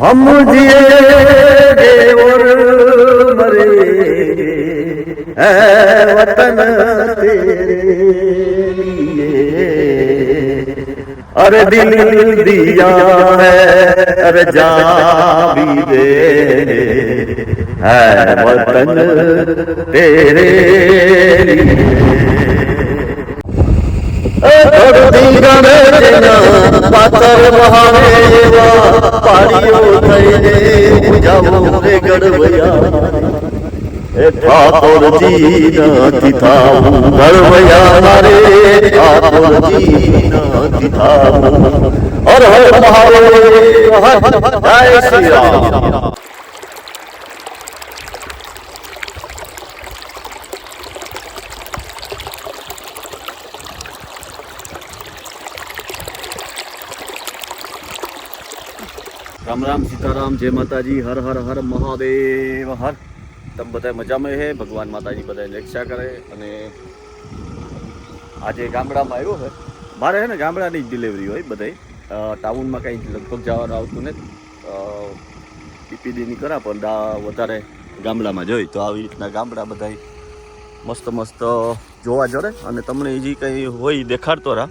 हम जिए देवर मरे ए वतन तेरे अरे दिल दिया है अरे जा भी दे है वतन तेरे लिए धरती का તેના પાતર વહાવે એવા પાડીઓ થઈને પૂજાવો રે ગડવયા એ ઠાકોરજી નથી થાવું ગળવયા મારે ઠાકોરજી નથી થાવું હર હર મહાદેવ હર જય શ્રી રામ રામ રામ સીતારામ, જય માતાજી, હર હર હર મહાદેવ, હર. તમે બધા મજામાં હે? ભગવાન માતાજી બધાને રક્ષા કરે અને આજે ગામડામાં આવ્યો છે. મારે છે ને ગામડાની જ ડિલિવરી હોય બધાય. ટાઉનમાં કંઈ લગભગ જવાનું આવતું નથી. પીપીડીની કરા, પણ વધારે ગામડામાં જોઈ તો આવી રીતના ગામડા બધાય મસ્ત મસ્ત જોવા જડે અને તમને જે કંઈ હોય દેખાડતો રહા.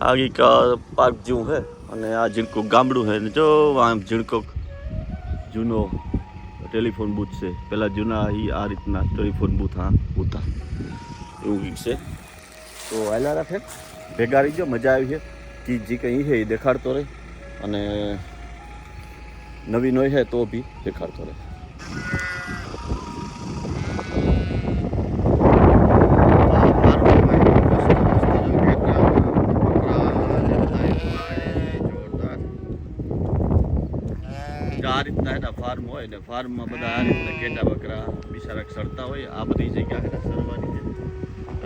આ એક પાર્ક જેવું છે. અને આ ઝીણકુક ગામડું છે ને જો આમ ઝીણકુક જૂનો ટેલિફોન બૂથ છે. પહેલાં જૂના એ આ રીતના ટેલિફોન બૂથ, હા હતા એવું કંઈક છે. તો હાલા રાખે ભેગા રહી ગયો મજા આવી છે. કે જે કંઈ છે એ દેખાડતો રહે. અને નવી નવી છે તો બી દેખાડતો રહે આ રીતના એના ફાર્મ હોય ને ફાર્મમાં બધા આ રીતના ઘેટા બકરા બિચારા સરતા હોય, આ બધી જગ્યા એને સરવાની છે.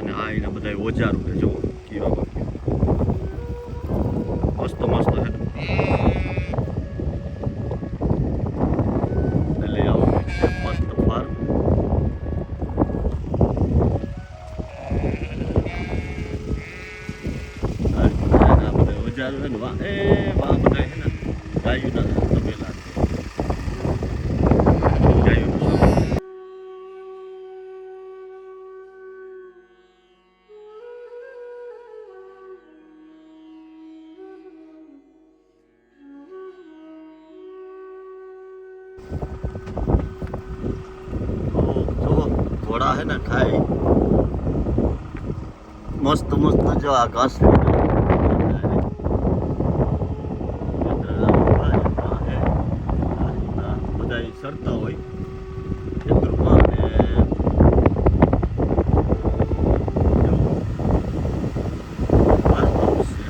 અને આ એના બધા ઓજારું છે જુઓ કેવા બાકી મસ્ત મસ્ત છે. એટલે આવું. મસ્ત ફાર્મ. આ બધા ઓજારું છે ને વા એ, વા બધા છે ને ગાયુંના. હે ને ખાય મસ્ત મસ્ત જો આ ઘાસ બધા સરતા હોય ખેતરમાં અને એવું farm house છે.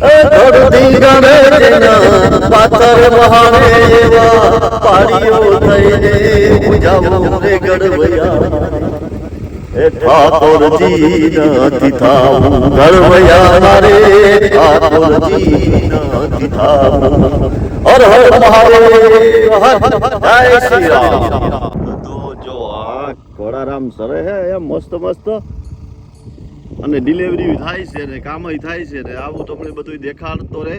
ધરતી ગમે તેના પાતર વહાવે એવા પાડીઓ થઈને પૂજાવો રે ગડવયા એ ઠાકોરજી નથી થાવું ગળવયા મારે ઠાકોરજી નથી થાવું હર હર મહાદેવ હર જય શ્રી રામ તો જો આ ઘોડારામ સરે હે એમ મસ્ત મસ્ત અને ડિલિવરી થાય છે ને કામ થાય છે ને, આવું તમને બધું દેખાડતો રહે.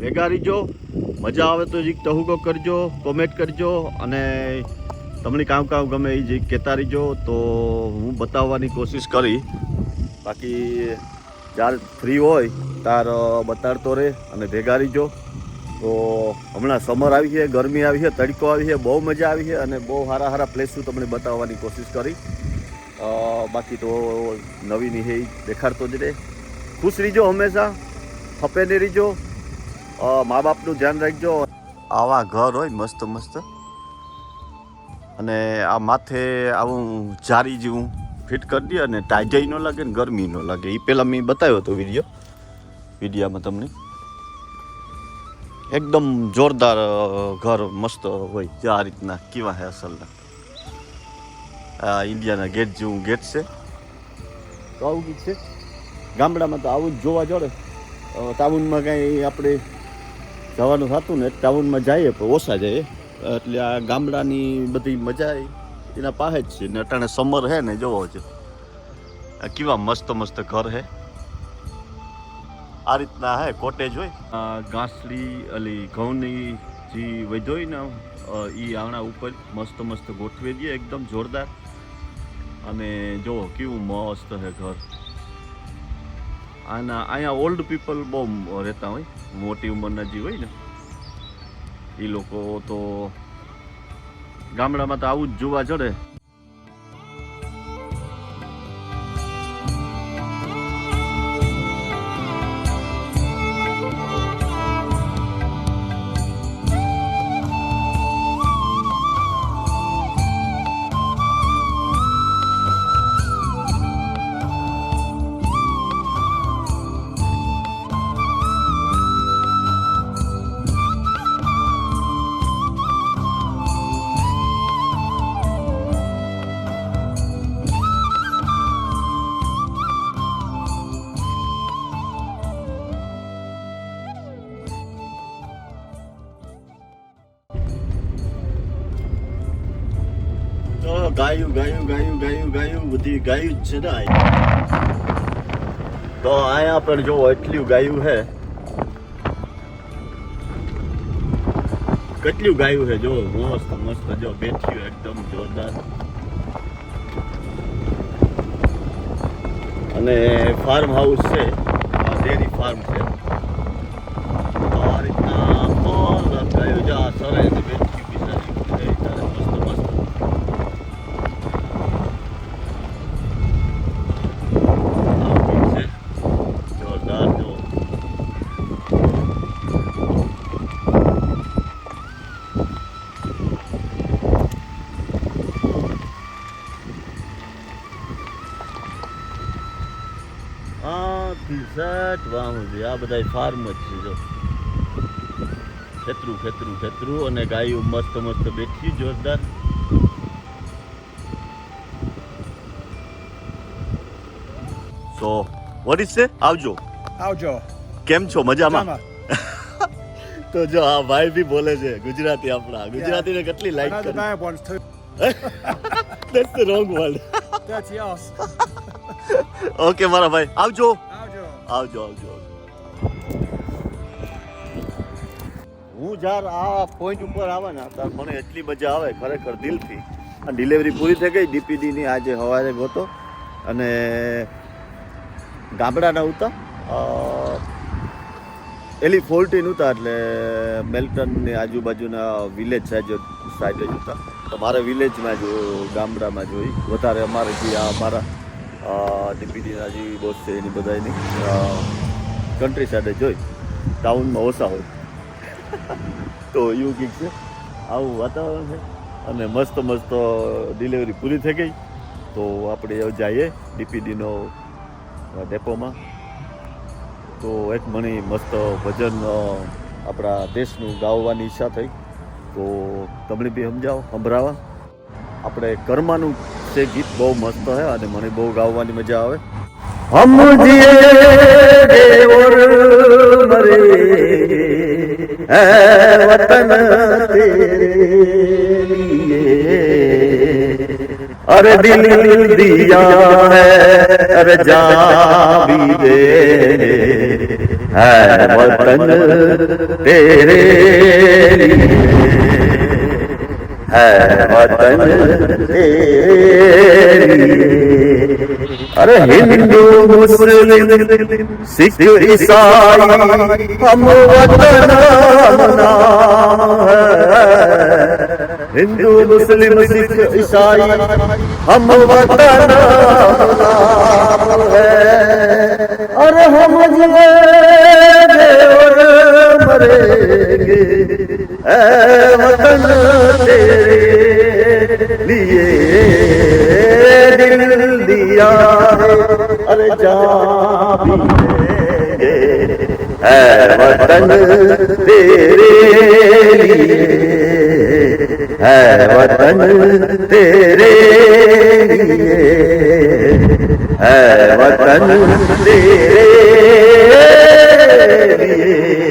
ભેગા રહીજો, મજા આવે તો જીક ટહુકો કરજો કોમેન્ટ કરજો, અને તમને કામ કામ ગમે એ જે કહેતા રહીજો, તો હું બતાવવાની કોશિશ કરી. બાકી જ્યારે ફ્રી હોય, તાર બતાડતો રહે અને ભેગા રહીજો. તો હમણાં સમર આવી છે, ગરમી આવી છે, તડકો આવી છે, બહુ મજા આવી છે અને બહુ સારા સારા પ્લેસ તમને બતાવવાની કોશિશ કરી. બાકી તો નવીની હે ઈ દેખાડતો જ રહે. ખુશ રહીજો હંમેશા ખપે નહીં રહીજો. મા બાપનું ધ્યાન રાખજો. આવા ઘર હોય મસ્ત મસ્ત. અને આ માથે આવું જારી જેવું ફિટ કરી દે અને ટાઈજાઈ ન લાગે ને ગરમી ન લાગે. એ પહેલાં મેં બતાવ્યો હતો વીડિયો. વિડીયામાં તમને. એકદમ જોરદાર ઘર મસ્ત હોય. આ રીતના કેવા હે અસલના. ઇન્ડિયાના ગેટ જેવું ગેટ છે. તો આવું કંઈક છે. ગામડામાં તો આવું જ જોવા જોડે. ટાઉનમાં કાંઈ આપણે જવાનું થતું ને ટાઉનમાં જઈએ પણ ઓછા જઈએ. એટલે આ ગામડાની બધી મજા એના પાસે જ છે. ને અટાણે સમર હે ને, જોવો છે. આ કેવા મસ્ત મસ્ત ઘર હે. આ રીતના હે કોટેજ હોય. આ ઘાસડી અલી ઘઉંની જે વધ્યો ને એ આણા ઉપર મસ્ત મસ્ત ગોઠવી દઈએ, એકદમ જોરદાર. અને જો કેવું મસ્ત હે ઘર. આના, અહીંયા ઓલ્ડ પીપલ બહુ રહેતા હોય, મોટી ઉંમરના જે હોય ને, એ લોકો તો ગામડામાં તો આવું જ જોવા જડે. ગાયું ગાયું ગાયું ગાયું ગાયું, બધી ગાયું જ છે ને તો અહીંયા પણ જો એટલું ગાયું છે. કેટલું ગાયું છે? જો, મસ્ત મસ્ત, જો બેઠ્યું એકદમ જોરદાર. અને ફાર્મ હાઉસ છે. ડેરી ફાર્મ છે. આ રીતના all ટી-શર્ટ વાહું છે. આ બધા ફાર્મ જ છે જો. ખેતરું ખેતરું ખેતરું અને ગાયું મસ્ત મસ્ત બેઠી જોરદાર. સો વોટ ઇઝ છે આવજો. આવજો. કેમ છો? મજામાં? તો જો આ ભાઈ બી બોલે છે ગુજરાતી આપણા. ગુજરાતી ને કેટલી લાઈક કરી. bad ones too. That's the wrong word. That's yours. Okay મારા ભાઈ આવજો. આવજો. આવજો હું જ્યારે આ પોઈન્ટ ઉપર આવે ને ત્યારે મને એટલી મજા આવે ખરેખર દિલથી. આ ડિલિવરી પૂરી થઈ ગઈ ડીપીડીની આજે સવારે ગોતો અને ગામડાના ઉતા એલી ફોર્ટીન ઉતા, એટલે મેલ્ટનની આજુબાજુના વિલેજ સાઈડ સાઈડ જ ઉતા. તો મારે વિલેજમાં જ, ગામડામાં જોઈ વધારે અમારે જે આ અમારા ડીપીડીના જે બોસ છે એની બધાની કન્ટ્રી સાઈડે જોઈ. ટાઉનમાં ઓછા હોય. તો એવું કંઈક છે. આવું વાતાવરણ છે. અને મસ્ત મસ્ત ડિલિવરી પૂરી થઈ ગઈ. તો આપણે જઈએ ડીપીડીનો ડેપોમાં. તો એક મણી મસ્ત ભજન આપણા દેશનું ગાવાની ઈચ્છા થઈ. તો તમને બી સમજાવો, સંભળાવા. આપણે કર્માનું છે ગીત બહુ મસ્ત છે અને મને બહુ ગાવાની મજા આવે હમ જીએ દેવર મરે હે વતન तेरे अरे दिल दिया है अरे जा भी दे है वतन तेरे लिए અરે હિન્દુ મુસ્લિમ સિખ ઈસાઈ, હમ વતન હિન્દુ મુસ્લિમ સિખ ઈસાઈ, હમ વતન અરે હમ જગત मरेंगे ऐ वतन तेरे लिए दिल दिया है अरे जा भी देंगे है वतन तेरे लिए है वतन तेरे लिए है वतन तेरे लिए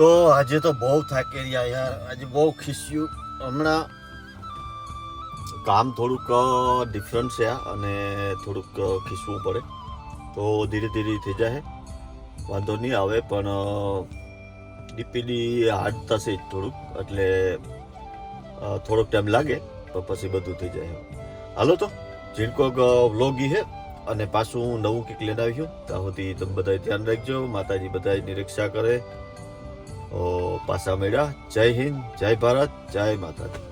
તો આજે તો બહુ થાકી રહ્યા યાર. આજે બહુ ખીસ્યું. હમણાં કામ થોડુંક ડિફરન્ટ છે અને થોડુંક ખીસવું પડે. તો ધીરે ધીરે થઈ જાય. વાંધો નહીં આવે, પણ ડીપીડી હાર્ડ થશે થોડુંક. એટલે થોડોક ટાઈમ લાગે તો પછી બધું થઈ જાય. હાલો તો જીણકોક વ્લોગી હે અને પાછું હું નવું કંઈક લઈને આવ્યું. ત્યાં સુધી તમે બધા ધ્યાન રાખજો. માતાજી બધા રક્ષા કરે. પાછા મળ્યા જય હિન્દ જય ભારત જય માતાજી.